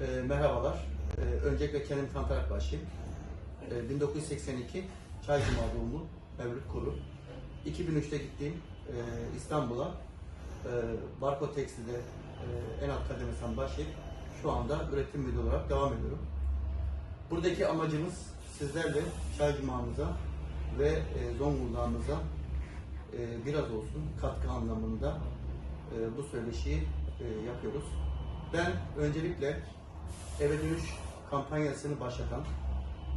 Ee, merhabalar. Ee, öncelikle kendimi tanıtarak başlayayım. Ee, 1982 Çaycuma doğumlu Mevlüt Kuru. 2003'te gittiğim e, İstanbul'a e, Barko Tekstil'de e, en alt kademesinden başlayıp şu anda üretim müdürü olarak devam ediyorum. Buradaki amacımız sizlerle Çaycuma'mıza ve e, Zonguldak'ımıza e, biraz olsun katkı anlamında e, bu söyleşiyi e, yapıyoruz. Ben öncelikle eve dönüş kampanyasını başlatan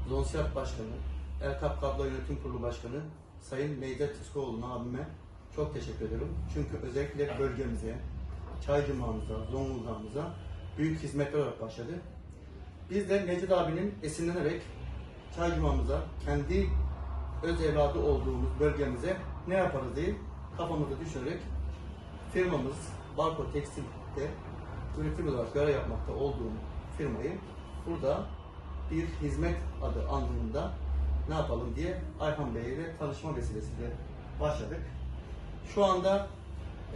Zonsiyat Başkanı, Erkap Kablo Yönetim Kurulu Başkanı Sayın Necdet Tıskoğlu'na abime çok teşekkür ediyorum. Çünkü özellikle bölgemize, Çaycuma'mıza, Zonguldak'ımıza büyük hizmetler olarak başladı. Biz de Necdet abinin esinlenerek Çaycuma'mıza, kendi öz evladı olduğumuz bölgemize ne yaparız diye kafamızda düşünerek firmamız Barko Tekstil'de üretim olarak görev yapmakta olduğum firmayı burada bir hizmet adı anlamında ne yapalım diye Ayhan Bey ile tanışma vesilesiyle başladık. Şu anda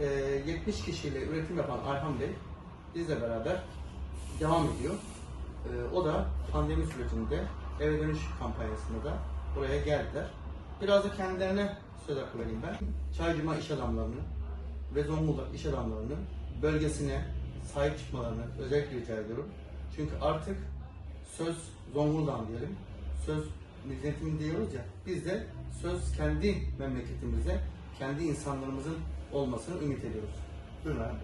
e, 70 kişiyle üretim yapan Ayhan Bey bizle beraber devam ediyor. E, o da pandemi sürecinde eve dönüş kampanyasında da buraya geldiler. Biraz da kendilerine söz hakkı vereyim ben. Çaycuma iş adamlarını ve Zonguldak iş adamlarını bölgesine sahip çıkmalarını özellikle rica ediyorum. Çünkü artık söz Zonguldak'ın diyelim, söz milletim diyoruz ya, biz de söz kendi memleketimize, kendi insanlarımızın olmasını ümit ediyoruz. Buyurun abi.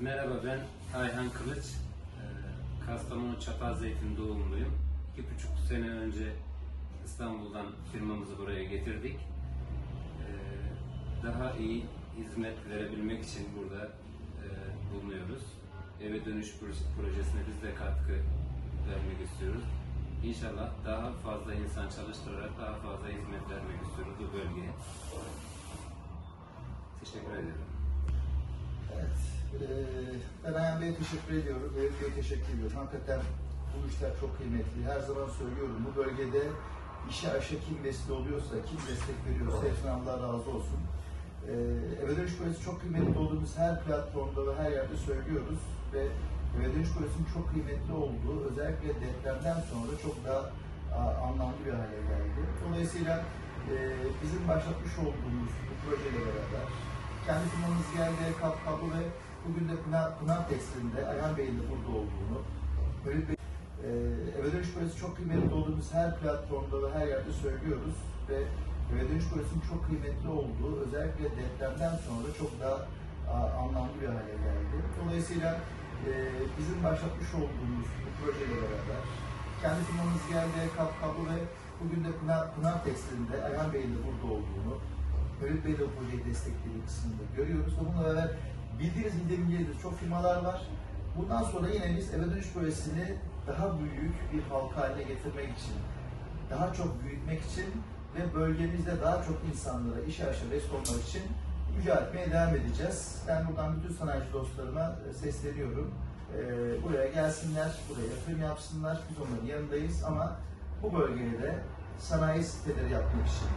Merhaba ben Ayhan Kılıç. Ee, Kastamonu Çatalzeytin doğumluyum. İki buçuk sene önce İstanbul'dan firmamızı buraya getirdik. Ee, Daha iyi hizmet verebilmek için burada e, bulunuyoruz. Eve dönüş proje- projesine biz de katkı. İnşallah daha fazla insan çalıştırarak daha fazla hizmet vermek istiyoruz bu bölgeye. Teşekkür ederim. Evet. Eee ben Ayhan Bey'e teşekkür ediyorum. Mevlüt Bey'e teşekkür ediyorum. Hakikaten bu işler çok kıymetli. Her zaman söylüyorum bu bölgede işe aşağı kim vesile oluyorsa, kim destek veriyorsa hepsinden Allah razı olsun. Eee eve dönüş projesi çok kıymetli olduğumuz her platformda ve her yerde söylüyoruz ve eve dönüş projesinin çok kıymetli olduğu özellikle depremden sonra çok daha a, anlamlı bir hale geldi. Dolayısıyla eee, bizim başlatmış olduğumuz bu projeyle beraber kendi firmamız geldi, kap kablo ve bugün de Pınar, Pınar Tekstil'inde Ayhan Bey'in de burada olduğunu, Mevlüt Bey, e, eve dönüş projesi çok kıymetli olduğumuz her platformda ve her yerde söylüyoruz ve dönüş projesinin çok kıymetli olduğu özellikle depremden sonra çok daha anlamlı bir hale geldi. Dolayısıyla e, bizim başlatmış olduğumuz bu projeyle beraber kendi firmamız geldi, kap kablo ve bugün de Pınar, Pınar Tekstil'inde Ayhan Bey'in de burada olduğunu, Mevlüt Bey de o projeyi desteklediği kısmında görüyoruz. Bununla beraber bildiğiniz bildiğimiz çok firmalar var. Bundan sonra yine biz eve dönüş projesini daha büyük bir halka haline getirmek için, daha çok büyütmek için ve bölgemizde daha çok insanlara iş vesile olmak için mücadele etmeye devam edeceğiz. Ben buradan bütün sanayici dostlarıma e, sesleniyorum. E, buraya gelsinler, buraya yatırım yapsınlar. Biz onların yanındayız ama bu bölgeye de sanayi siteleri yapmak için,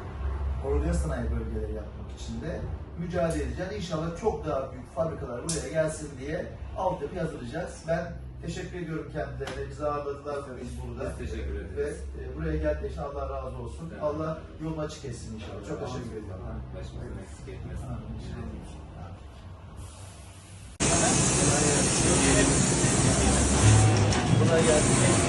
organize sanayi bölgeleri yapmak için de mücadele edeceğiz. İnşallah çok daha büyük fabrikalar buraya gelsin diye altyapı hazırlayacağız. Ben teşekkür ediyorum kendilerine. Bizi ağırladılar biz burada. Biz teşekkür ederiz. Ve e, buraya geldiği için Allah razı olsun. Evet. Allah yolunu açık etsin inşallah. Çok teşekkür ediyorum. Başımızdan eksik etmesin. Buna geldik.